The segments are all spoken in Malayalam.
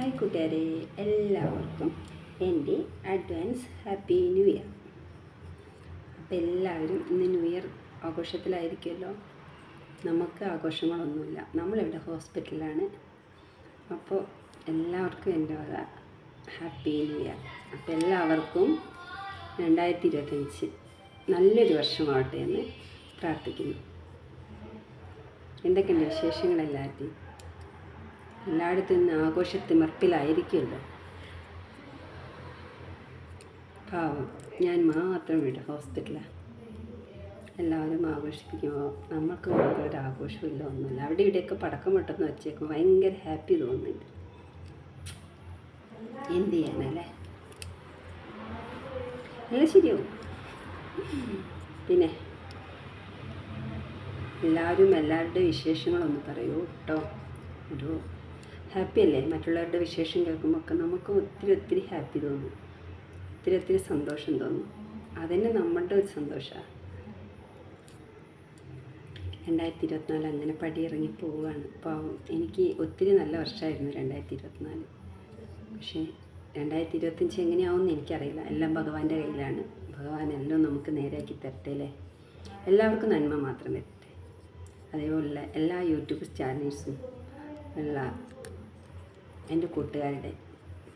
ഹായ് കൂട്ടുകാരെ. എല്ലാവർക്കും എന്റെ അഡ്വാൻസ് ഹാപ്പി ന്യൂ ഇയർ അപ്പോൾ എല്ലാവരും ഇന്ന് ന്യൂ ഇയർ ആഘോഷത്തിലായിരിക്കുമല്ലോ? നമുക്ക് ആഘോഷങ്ങളൊന്നുമില്ല. നമ്മളിവിടെ ഹോസ്പിറ്റലിലാണ് അപ്പോൾ എല്ലാവർക്കും എന്റെ വക ഹാപ്പി ന്യൂ ഇയർ അപ്പോൾ എല്ലാവർക്കും രണ്ടായിരത്തി ഇരുപത്തഞ്ച് നല്ലൊരു വർഷമാവട്ടെ എന്ന് പ്രാർത്ഥിക്കുന്നു. എന്തൊക്കെയുണ്ട് വിശേഷങ്ങൾ എല്ലാവരുടെയും? എല്ലായിടത്തും ഇന്ന് ആഘോഷത്തിമർപ്പിലായിരിക്കുമല്ലോ പാവം ഞാൻ മാത്രം ഇവിടെ ഹോസ്പിറ്റലാണ് എല്ലാവരും ആഘോഷിപ്പിക്കുമ്പോൾ നമുക്ക് മാത്രം ഒരു ആഘോഷമില്ല ഒന്നുമില്ല. അവിടെ ഇവിടെയൊക്കെ പടക്കം പൊട്ടുന്ന വെച്ചേക്കും ഭയങ്കര ഹാപ്പി തോന്നുന്നുണ്ട്. എന്ത് ചെയ്യാനല്ലേ അല്ല? ശരിയാവും പിന്നെ എല്ലാവരും എല്ലാവരുടെ വിശേഷങ്ങളൊന്ന് പറയൂ കേട്ടോ. ഒരു ഹാപ്പി അല്ലേ മറ്റുള്ളവരുടെ വിശേഷം കേൾക്കുമ്പോൾ ഒക്കെ നമുക്ക് ഒത്തിരി ഒത്തിരി ഹാപ്പി തോന്നും. ഒത്തിരി ഒത്തിരി സന്തോഷം തോന്നും. അതന്നെ നമ്മളുടെ ഒരു സന്തോഷമാണ് രണ്ടായിരത്തി ഇരുപത്തിനാല് അങ്ങനെ പടിയിറങ്ങി പോവുകയാണ്. അപ്പോൾ എനിക്ക് ഒത്തിരി നല്ല വർഷമായിരുന്നു രണ്ടായിരത്തി ഇരുപത്തിനാല് പക്ഷേ രണ്ടായിരത്തി ഇരുപത്തഞ്ച് എങ്ങനെയാവുമെന്ന് എനിക്കറിയില്ല. എല്ലാം ഭഗവാന്റെ കയ്യിലാണ്. ഭഗവാൻ എല്ലാം നമുക്ക് നേരെയാക്കി തരട്ടെ അല്ലേ? എല്ലാവർക്കും നന്മ മാത്രം വരട്ടെ. അതേപോലെ എല്ലാ യൂട്യൂബ് ചാനൽസും എല്ലാ എന്റെ കൂട്ടുകാരുടെ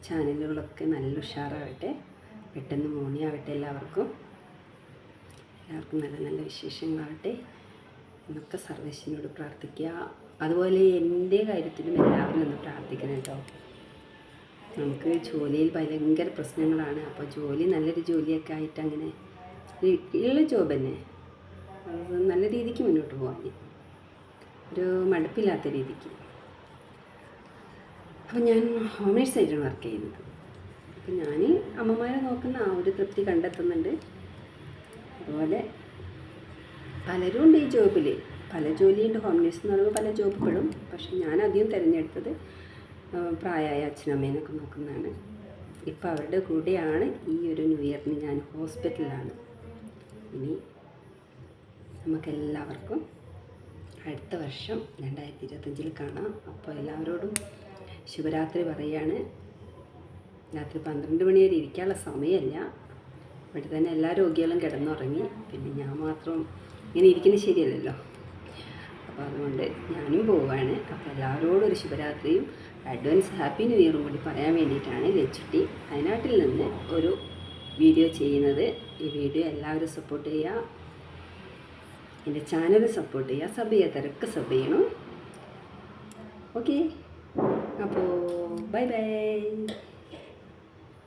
ചാനലുകളൊക്കെ നല്ല ഉഷാറാവട്ടെ. പെട്ടെന്ന് മോണിയാവട്ടെ എല്ലാവർക്കും. എല്ലാവർക്കും നല്ല നല്ല വിശേഷങ്ങളാവട്ടെ. എന്നൊക്കെ സർവേശ്വരനോട് പ്രാർത്ഥിക്കുക. അതുപോലെ എന്റെ കാര്യത്തിലും എല്ലാവരും ഒന്ന് പ്രാർത്ഥിക്കണം കേട്ടോ. നമുക്ക് ജോലിയിൽ ഭയങ്കര പ്രശ്നങ്ങളാണ്. അപ്പോൾ ജോലി നല്ലൊരു ജോലിയൊക്കെ ആയിട്ട് അങ്ങനെ ഉള്ള ജോബ് തന്നെ. നല്ല രീതിക്ക് മുന്നോട്ട് പോകാൻ ഒരു മടുപ്പില്ലാത്ത രീതിക്ക്. അപ്പം ഞാൻ ഹോം നേഴ്സായിട്ടാണ് വർക്ക് ചെയ്യുന്നത്. അപ്പം ഞാൻ അമ്മമാരെ നോക്കുന്ന ആ ഒരു തൃപ്തി കണ്ടെത്തുന്നുണ്ട്. അതുപോലെ പലരും ഉണ്ട് ഈ ജോബിൽ പല ജോലിയുണ്ട് ഹോം എന്ന് പറയുമ്പോൾ പല ജോബുകളും. പക്ഷെ ഞാൻ അധികം തിരഞ്ഞെടുത്തത് പ്രായമായ അച്ഛനമ്മേനൊക്കെ നോക്കുന്നതാണ്. ഇപ്പോൾ അവരുടെ കൂടെയാണ് ഈ ഒരു ന്യൂ ഇയറിന് ഞാൻ ഹോസ്പിറ്റലിലാണ്. ഇനി നമുക്കെല്ലാവർക്കും അടുത്ത വർഷം രണ്ടായിരത്തി ഇരുപത്തഞ്ചിൽ കാണാം. അപ്പോൾ എല്ലാവരോടും ശുഭരാത്രി പറയുകയാണ് രാത്രി പന്ത്രണ്ട് മണി വരെ ഇരിക്കാനുള്ള സമയമല്ല. ഇവിടെ തന്നെ എല്ലാ രോഗികളും കിടന്നുറങ്ങി. പിന്നെ ഞാൻ മാത്രം ഇങ്ങനെ ഇരിക്കുന്നത് ശരിയല്ലല്ലോ. അപ്പോൾ അതുകൊണ്ട് ഞാനും പോവുകയാണ് അപ്പോൾ എല്ലാവരോടും ഒരു ശിവരാത്രിയും അഡ്വാൻസ് ഹാപ്പി ന്യൂ ഇയറും കൂടി പറയാൻ വേണ്ടിയിട്ടാണ് ലച്ചുട്ടി വയനാട്ടിൽ നിന്ന് ഒരു വീഡിയോ ചെയ്യുന്നത്. ഈ വീഡിയോ എല്ലാവരും സപ്പോർട്ട് ചെയ്യുക. എന്റെ ചാനൽ സപ്പോർട്ട് ചെയ്യുക. സബ് ചെയ്യാത്തവരൊക്കെ സബ് ചെയ്യണം. Okay Bye bye.